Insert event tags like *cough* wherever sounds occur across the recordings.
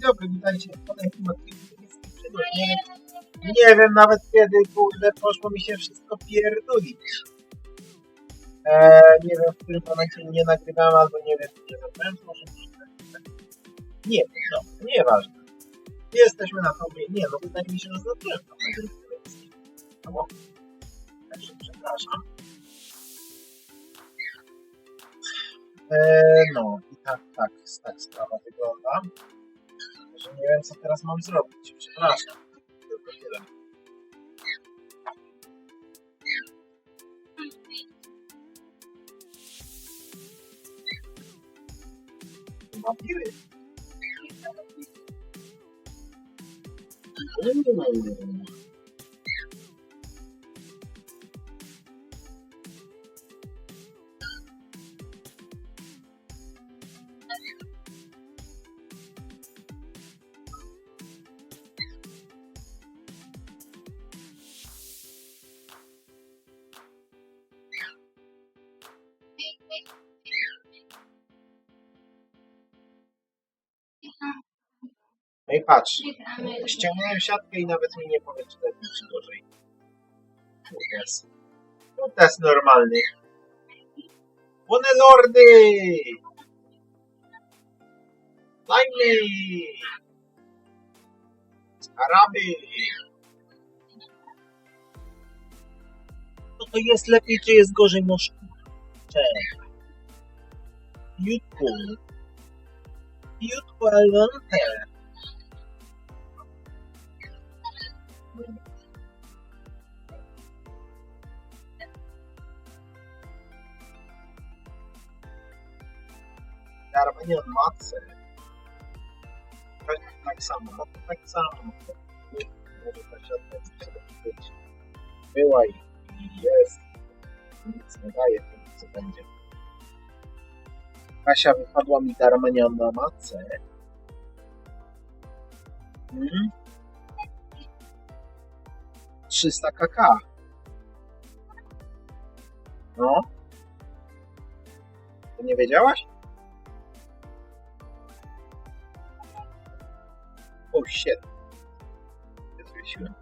dobry, witajcie w kolejnym odcinku Niebieskiej Przygód. Nie wiem, nie wiem nawet kiedy, kurde, poszło mi się wszystko pierdulić. Eee, nie wiem, w którym momencie nie nagrywałem, albo nie wiem, nie zacząłem, może Nie wiem, no, nieważne. Jesteśmy na tobie, nie no, wydaje mi się, że zacząłem to No bo, także przepraszam. Eee, no, i tak, tak, tak sprawa wygląda. Że nie wiem, co teraz mam zrobić. Przepraszam. Tylko tyle. Wampiry. No i patrz, ściągnąłem siatkę i nawet mi nie powie, czy lepiej, czy gorzej. Jest. No to jest normalny. One lordy! Lajmy! Araby! No to jest lepiej, czy jest gorzej, no Cześć. Jutku. Jutku, Alwante. Darmanian matce. Tak, tak samo, tak samo. Może ta siatka być. Była i jest. Nic nie daje temu, co będzie. Kasia wypadła mi Darmanian na matce. Mhm. 300 kk. No. To nie wiedziałaś? O, shit. Zwiesiłem.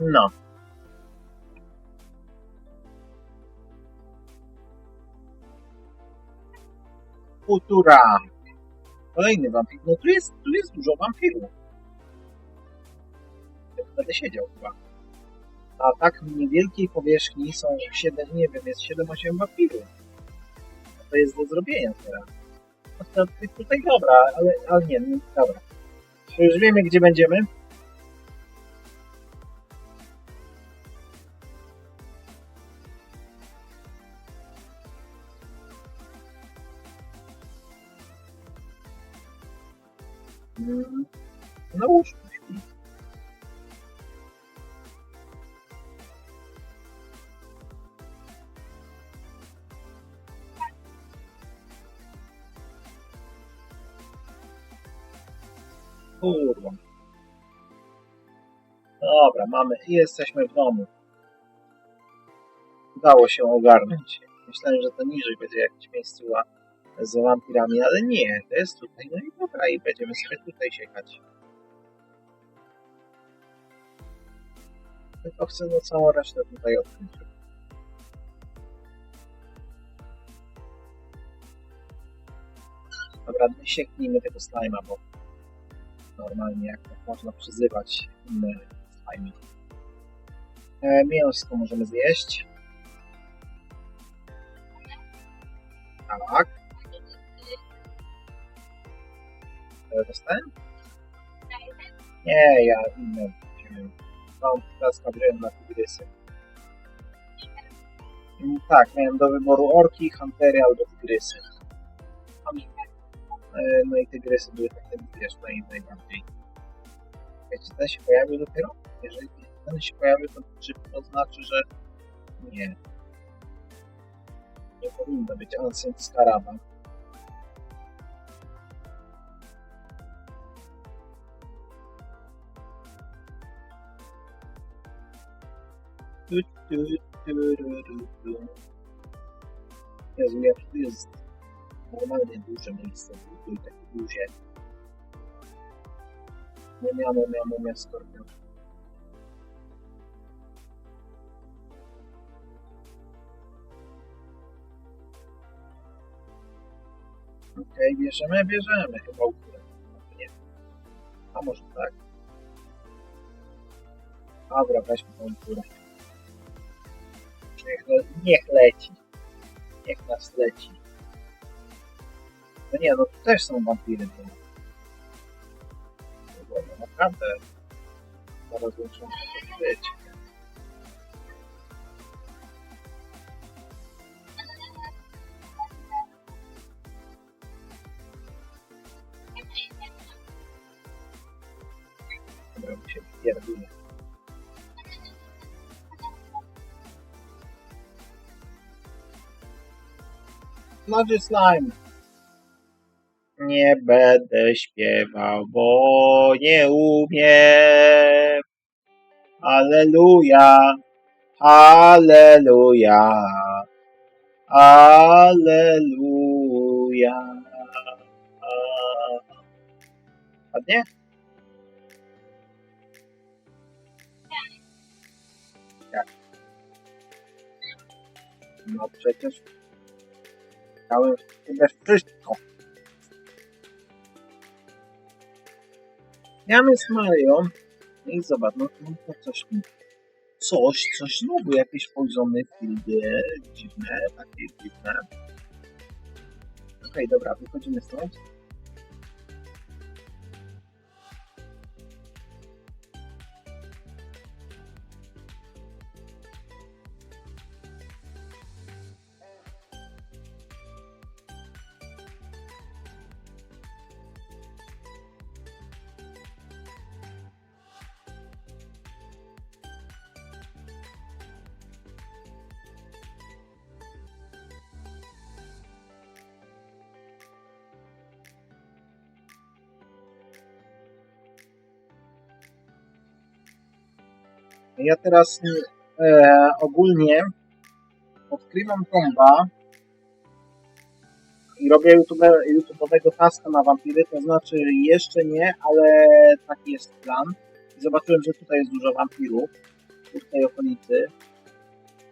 No. Futura. Kolejny wampir. No tu jest, tu jest dużo wampirów. Będę siedział chyba. A tak w niewielkiej powierzchni są 7, nie wiem, jest 7-8 wampirów. To jest do zrobienia teraz. No to tutaj dobra, ale, ale nie, nie, dobra. To już wiemy, gdzie będziemy. Mm, Na Kurwa. Dobra, mamy i jesteśmy w domu. Udało się ogarnąć. Myślałem, że to niżej będzie jakieś miejscówka z wampirami, ale nie, to jest tutaj. No i dobra, i będziemy sobie tutaj siekać. Tylko chcę no całą resztę tutaj odkryć. Dobra, sieknijmy tego slajma, bo normalnie jak można przyzywać inne slimy. E, mięsko możemy zjeść. Tak. E, dostałem? Nie, ja inne wziąłem. Mam teraz na tygrysy. Mm, Tak, miałem do wyboru orki, huntery albo tygrysy. E, no i te gry sobie były takie, wiesz, naj, najbardziej. Jeśli ten się pojawił dopiero, jeżeli ten się pojawił, to czy to znaczy, że nie. Nie powinno być Ancient Caravan. Jezu, jak tu jest normalnie duże miejsce, tu i takie duże. Nie miano, miano, miano, skorpion. Okej, bierzemy, bierzemy chyba ukórę. Nie. A może tak. Dobra, weźmy tą ukórę. Niech, niech leci. Niech nas leci. No nie, no też są wampiry. To... Dobra, naprawdę. Zaraz być. Dobra, mi się pierdolę. Slime. Nie będę śpiewał, bo nie umiem. Aleluja, aleluja, aleluja. Ładnie? Jak? No przecież chyba wszystko. Gramy z Mario. I zobacz, no no to coś. Coś, coś znowu, jakieś poisony fieldy, dziwne, takie dziwne. Okej, dobra, wychodzimy stąd. Ja teraz e, ogólnie odkrywam komba i robię YouTube, YouTube'owego taska na wampiry, to znaczy jeszcze nie, ale taki jest plan. Zobaczyłem, że tutaj jest dużo wampirów w tej okolicy.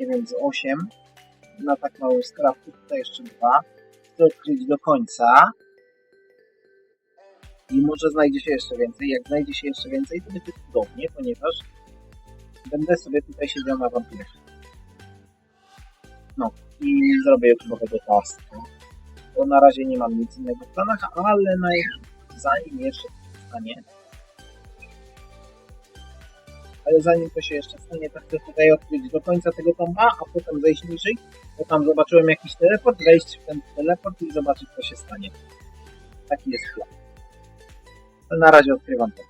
Nie wiem, z 8 na tak małym skrawku, tutaj jeszcze dwa. Chcę odkryć do końca. I może znajdzie się jeszcze więcej. Jak znajdzie się jeszcze więcej, to będzie cudownie, ponieważ będę sobie tutaj siedział na wampirach. No i zrobię YouTube'owego taska. Bo na razie nie mam nic innego w planach, ale naj... zanim jeszcze stanie, ale zanim to się jeszcze stanie, to chcę tutaj odkryć do końca tego tomba, a potem zejść niżej, bo tam zobaczyłem jakiś teleport, wejść w ten teleport i zobaczyć co się stanie. Taki jest plan. Na razie odkrywam to.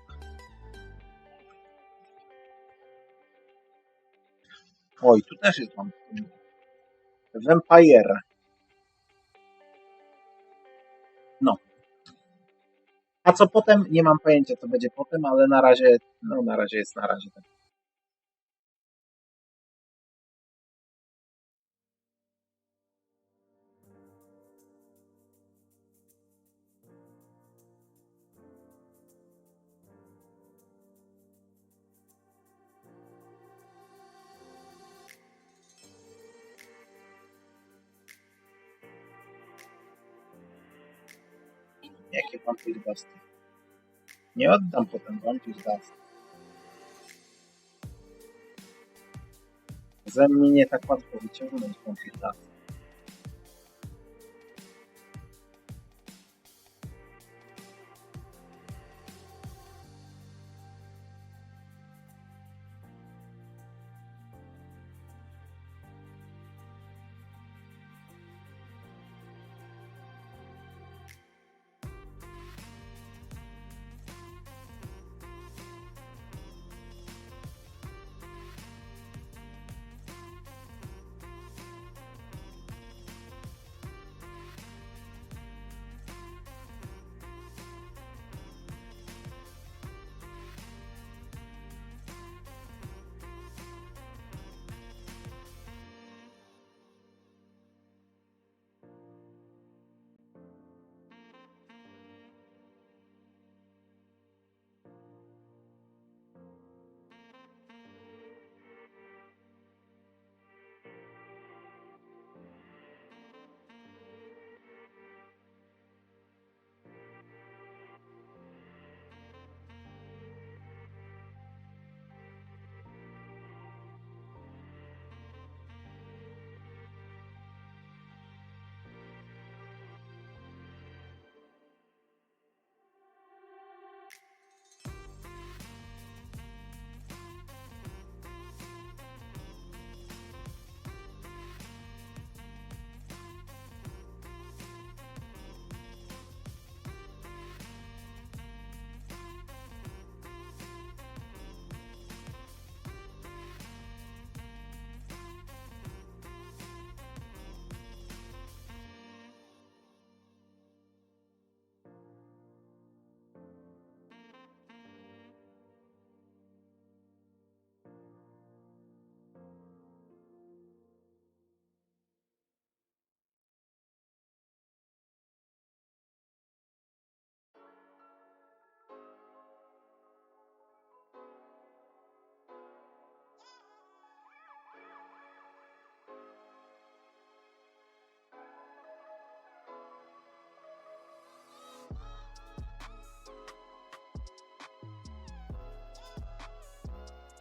Oj, tu też jest mam. Vampire. No. A co potem? Nie mam pojęcia, co będzie potem, ale na razie, no na razie jest na razie. Tak. Jakie Vampire Dusty? Nie oddam potem Vampire Dust. Ze mnie nie tak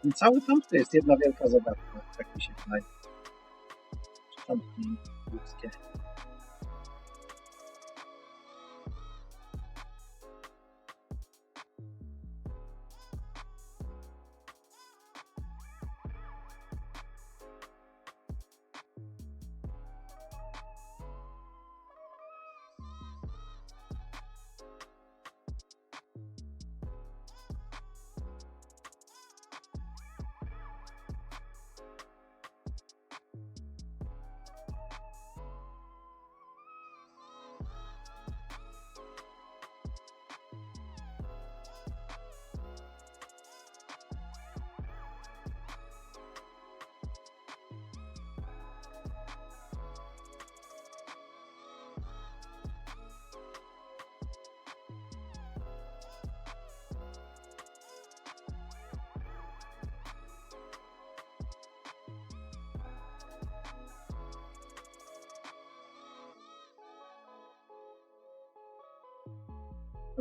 Ten cały tom to jest jedna wielka zagadka, tak mi się wydaje. Szczątki ludzkie.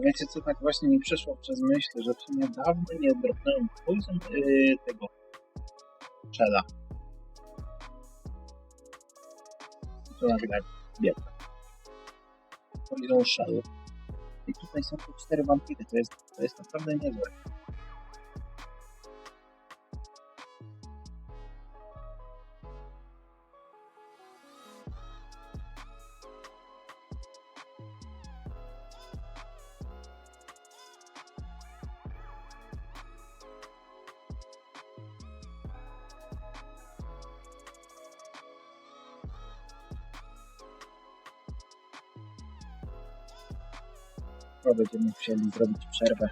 Wiecie co, tak właśnie mi przeszło przez myśl, że w sumie dawno nie dropnąłem Poison yy, tego Shella. To nagle biega. Poison Shell. I tutaj są te cztery wampiry, to jest, to jest naprawdę niezłe. Będziemy musieli zrobić przerwę.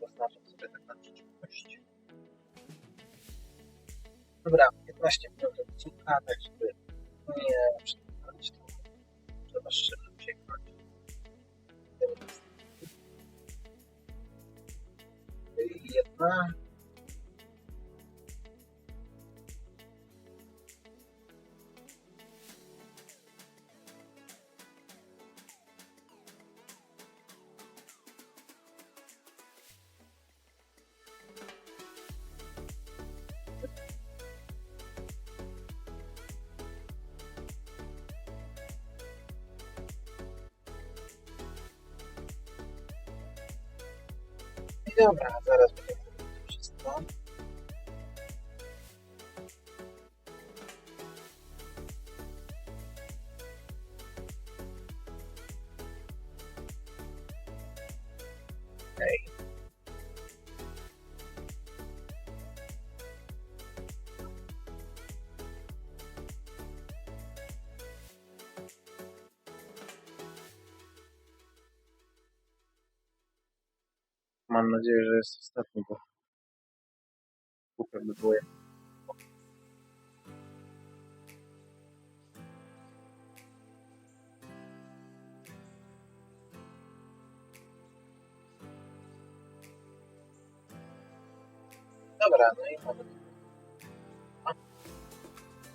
Zaznaczam sobie tak na przyszłość. Dobra, 15 minut odcinka, tak żeby I dobra, zaraz będziemy Mam nadzieję, że jest ostatni, bo głupio by było. Dobra, no i mamy.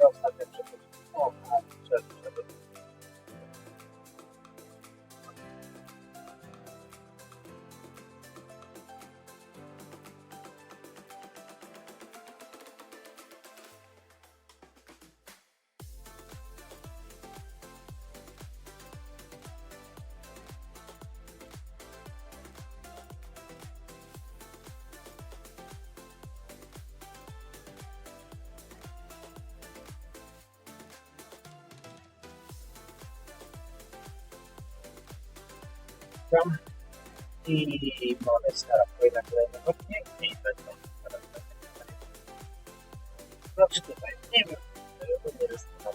Ostatnie przechodzimy. O, tak. Tam i mamy stara kolejna kolejna odcinek i będą. Znaczy tutaj, nie wiem, nie jest tam.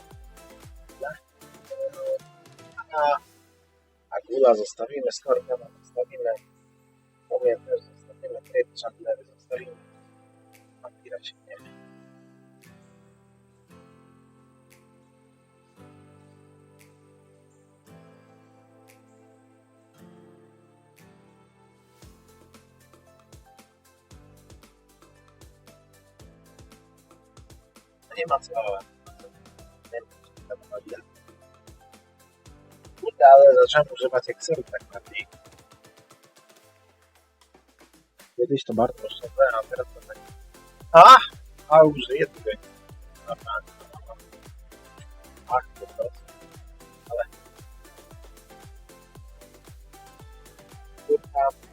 A Agula zostawimy, Skorpiona zostawimy, też zostawimy, Chandlery ma co. Kurde, ale zacząłem używać Excelu tak bardziej. Kiedyś to bardzo oszczędzałem, a teraz to tak. A! A użyję tego. Ach, po prostu. Ale. Kurwa.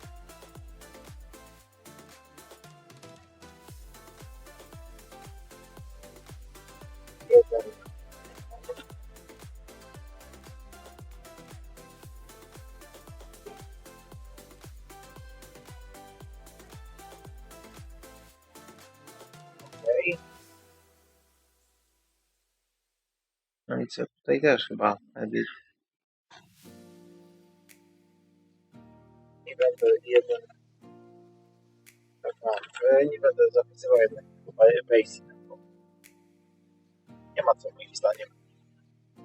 No i co, tutaj też chyba edit. Nie będę jeden. Aha, e, nie będę zapisywał jednak basic. Ma co moim zdaniem.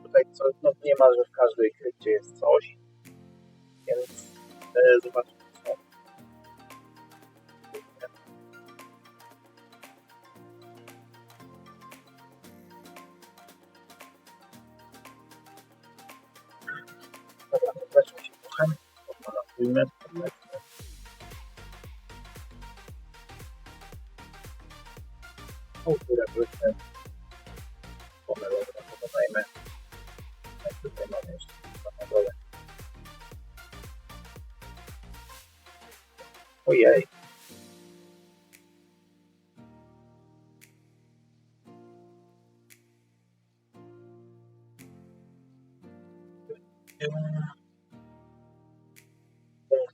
Tutaj co, no niemalże w każdej krypcie jest coś. Więc e, zobaczmy co. Dobra, zobaczmy się trochę. Pomalowujmy. O,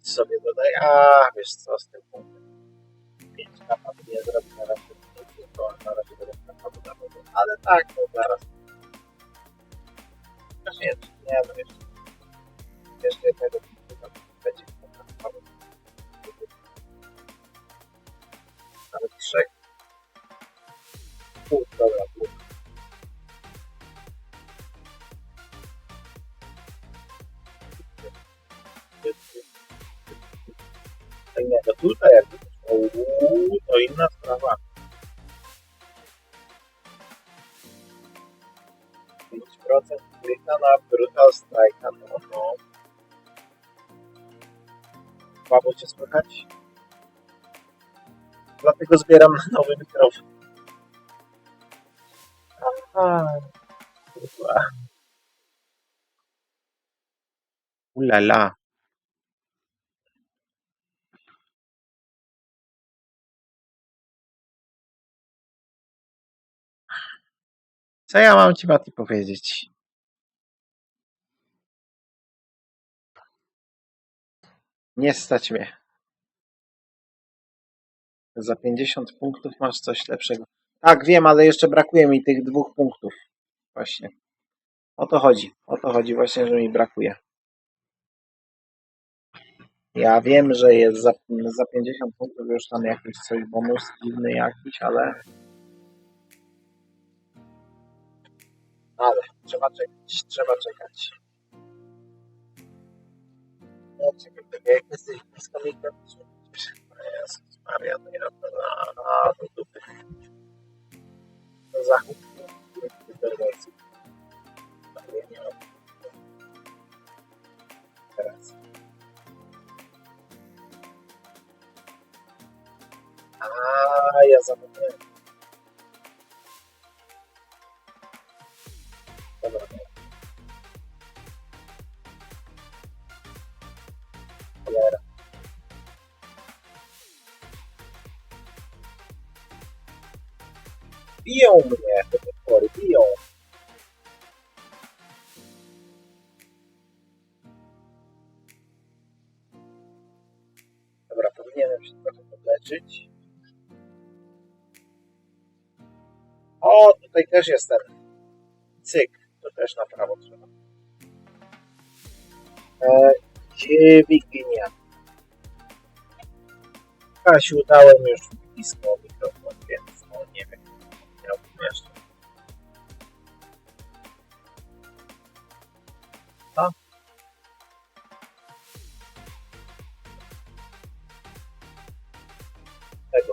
sobie dodaj. A, wiesz co, z tym punktem. 5 kapa nie zrobi na razie. To na razie będę na to Ale tak, to zaraz. Chociaż nie, nie, no jeszcze. Jeszcze jednego punktu będzie. Nawet trzech. Pół, dobra, pół. To tutaj jakby to to inna sprawa. 5% klika na Brutal Strike, no, no. Słabo cię słychać? Dlatego zbieram nowy mikrofon. Aha, kurwa. Ulala. Co ja mam ci Mati powiedzieć? Nie stać mnie. Za 50 punktów masz coś lepszego. Tak, wiem, ale jeszcze brakuje mi tych dwóch punktów. Właśnie. O to chodzi. O to chodzi właśnie, że mi brakuje. Ja wiem, że jest za, za 50 punktów już tam jakiś coś bonus dziwny jakiś, ale... Ale trzeba czekać, trzeba czekać. No, czekaj, czekaj, jak jesteś blisko mikrofonu. Jezus. Maria, no ja na, na do dupy. Na zachód. Interwencji. Teraz. A, ja zapomniałem. Cholera. Biją mnie te potwory, biją. Dobra, powinienem się trochę podleczyć. O, tutaj też jest ten cyk. To też na prawo trzeba. E, Dźwignia. Kasiu, dałem już blisko mikrofon, więc no nie wiem. Miałbym jeszcze. A? Tego.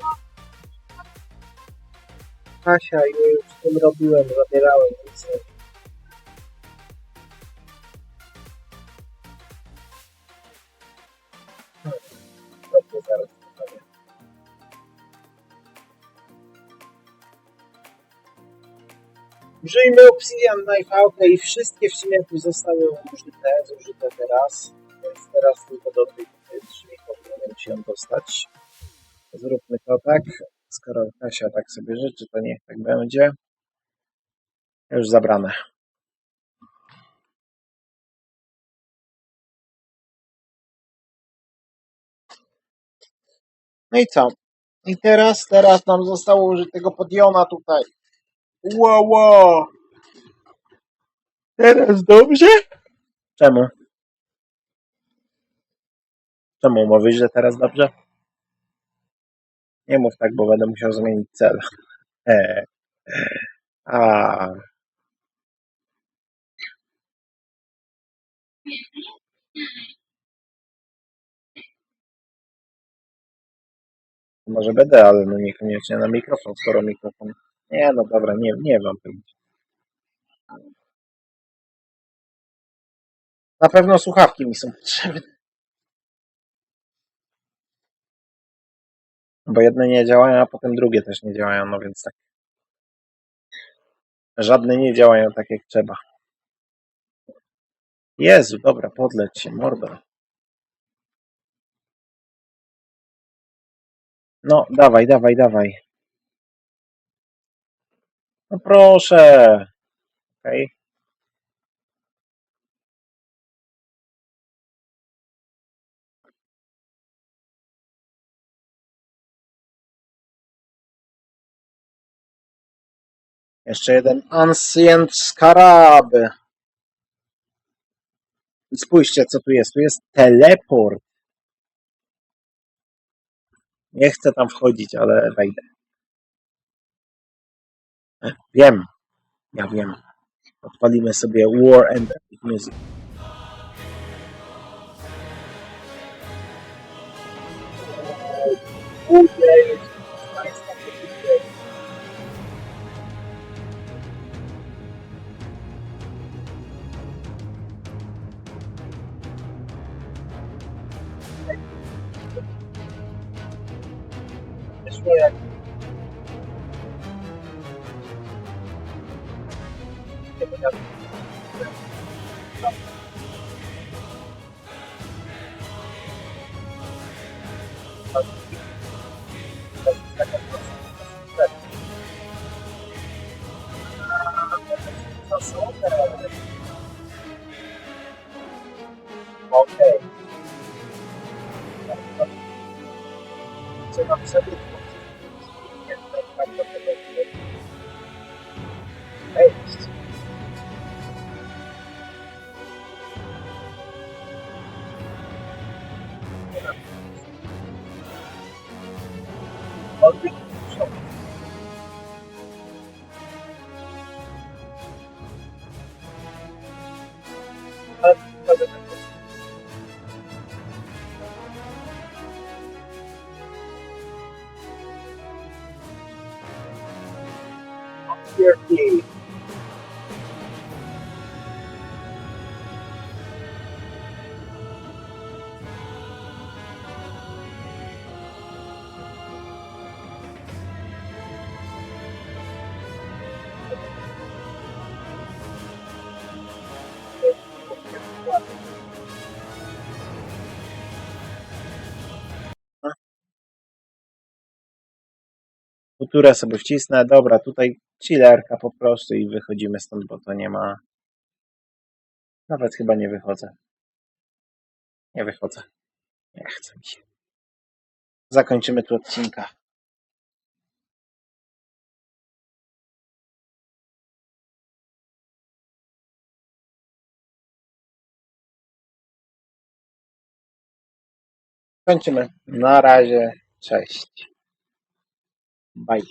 Kasia, już z tym robiłem, zabierałem nic. Użyjmy Obsidian Knife i wszystkie w sumie zostały użyte, zużyte teraz, więc teraz tylko do tych drzwi powinienem się dostać. Zróbmy to tak, skoro Kasia tak sobie życzy, to niech tak będzie. Już zabrane. No i co? I teraz, teraz nam zostało użytego podiona tutaj. Wow, wow. Teraz dobrze? Czemu? Czemu mówisz, że teraz dobrze? Nie mów tak, bo będę musiał zmienić cel. E, a. Może będę, ale no niekoniecznie na mikrofon, skoro mikrofon. Nie, no dobra, nie, nie wam powiedzieć. Na pewno słuchawki mi są *laughs* potrzebne. Bo jedne nie działają, a potem drugie też nie działają, no więc tak. Żadne nie działają tak jak trzeba. Jezu, dobra, podleć się, mordo. No, dawaj, dawaj, dawaj. No proszę. Okej. Jeszcze jeden Ancient Scarab. Spójrzcie, co tu jest. Tu jest teleport. Nie chcę tam wchodzić, ale wejdę. Wiem. Ja wiem. Odpalimy sobie War and Epic Music. Wyszło Okej. Co nam sobie nie Futurę sobie wcisnę. Dobra, tutaj chillerka po prostu i wychodzimy stąd, bo to nie ma... Nawet chyba nie wychodzę. Nie wychodzę. Nie chcę mi się. Zakończymy tu odcinka. Kończymy. Na razie. Cześć. Bye.